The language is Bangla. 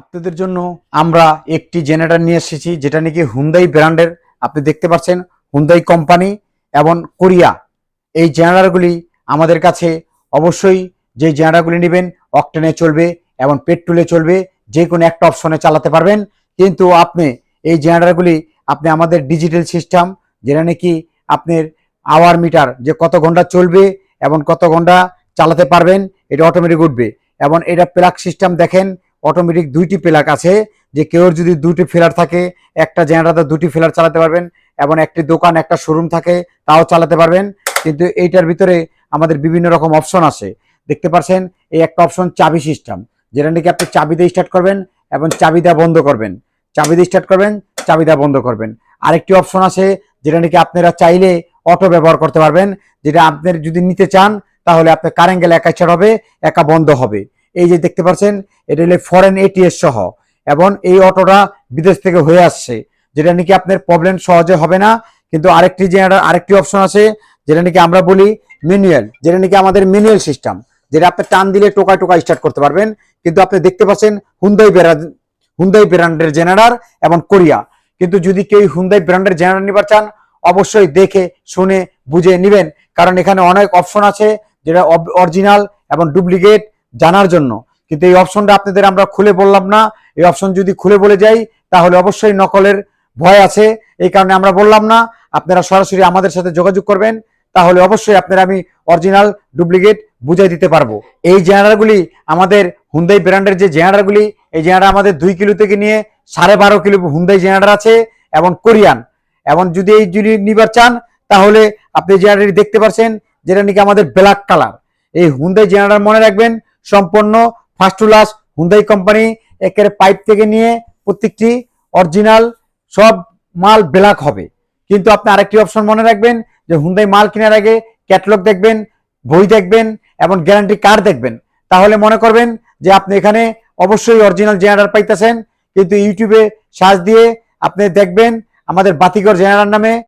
আপনাদের জন্য আমরা একটি জেনারেটর নিয়ে এসেছি, যেটা নাকি হুন্দাই ব্র্যান্ডের। আপনি দেখতে পাচ্ছেন হুন্দাই কোম্পানি এবং কোরিয়া এই জেনারেটরগুলি আমাদের কাছে অবশ্যই যে জেনারেটরগুলি নেবেন, অকটেনে চলবে এবং পেট্রোলে চলবে, যে কোনো একটা অপশনে চালাতে পারবেন। কিন্তু আপনি এই জেনারেটরগুলি, আপনি আমাদের ডিজিটাল সিস্টেম, যেটা নাকি আপনার আওয়ার মিটার, যে কত ঘণ্টা চলবে এবং কত ঘণ্টা চালাতে পারবেন, এটা অটোমেটিক উঠবে। এবং এটা প্লাগ সিস্টেম দেখেন অটোমেটিক দুইটি প্লাগ আছে, যে কেউ যদি দুটি ফিলার থাকে, একটা জেনারেটর দুটি ফিলার চালাতে পারবেন এবং একটি দোকান, একটা শোরুম থাকে, তাও চালাতে পারবেন। কিন্তু এইটার ভিতরে আমাদের বিভিন্ন রকম অপশন আছে। দেখতে পাচ্ছেন এই একটা অপশন চাবি সিস্টেম যেটা নাকি আপনি চাবি দিয়ে স্টার্ট করবেন এবং চাবি দেওয়া বন্ধ করবেন। চাবি দিয়ে স্টার্ট করবেন, চাবি দেওয়া বন্ধ করবেন। আরেকটি অপশন আছে, যেটা নাকি আপনারা চাইলে অটো ব্যবহার করতে পারবেন, যেটা আপনার যদি নিতে চান, তাহলে আপনার কারেন্ট গেলে একা স্টার্ট হবে, একা বন্ধ হবে। এই যে দেখতে পাচ্ছেন, এটা হলো ফরেন এটিএস সহ। এবং এই অটোটা বিদেশ থেকে হয়ে আসছে, যেটা নাকি আপনার প্রবলেম সহজে হবে না। কিন্তু আরেকটি যে আরেকটি অপশন আছে, যেটা নাকি আমরা বলি ম্যানুয়াল যেটা নাকি আমাদের ম্যানুয়াল সিস্টেম যেটা আপনি টান দিলে টোকায় টোকায় স্টার্ট করতে পারবেন। কিন্তু আপনি দেখতে পাচ্ছেন হুন্দাই ব্র্যান্ড হুন্দাই ব্র্যান্ডের জেনারেটর এবং কোরিয়া কিন্তু যদি কেউ হুন্দাই ব্র্যান্ডের জেনারেটর নিবার চান, অবশ্যই দেখে, শুনে, বুঝে নেবেন। কারণ এখানে অনেক অপশন আছে, যেটা অরিজিনাল এবং ডুপ্লিকেট জানার জন্য। কিন্তু এই অপশনটা আপনাদের আমরা খুলে বললাম না। এই অপশন যদি খুলে বলে যাই, তাহলে অবশ্যই নকলের ভয় আছে। এই কারণে আমরা বললাম না। আপনারা সরাসরি আমাদের সাথে যোগাযোগ করবেন। তাহলে অবশ্যই আপনারা আমি অরিজিনাল ডুপ্লিকেট বুঝাই দিতে পারব। এই জেনারেলগুলি আমাদের হুন্দাই ব্র্যান্ডের যে জেনারেলগুলি এই জেনারেল আমাদের দুই কিলো থেকে নিয়ে সাড়ে বারো কিলো হুন্দাই জেনারেল আছে এবং কোরিয়ান। এবং যদি এই যদি নিবার চান, তাহলে আপনি জেনারেল দেখতে পাচ্ছেন যেটা নাকি আমাদের ব্ল্যাক কালার। এই হুন্দাই জেনারেল মনে রাখবেন সম্পূর্ণ first to last Hyundai company, একের পাইপ থেকে নিয়ে প্রত্যেকটি অরিজিনাল সব মাল ব্ল্যাক হবে। কিন্তু আপনি আরেকটি অপশন মনে রাখবেন যে হুন্দাই মাল কেনার আগে ক্যাটালগ দেখবেন, বই দেখবেন এবং গ্যারান্টি কার্ড দেখবেন। তাহলে মনে করবেন যে আপনি এখানে অবশ্যই অরিজিনাল জেনারেল পাইতেছেন, কিন্তু ইউটিউবে সার্চ দিয়ে আপনি দেখবেন আমাদের বাতিগর জেনারেল নামে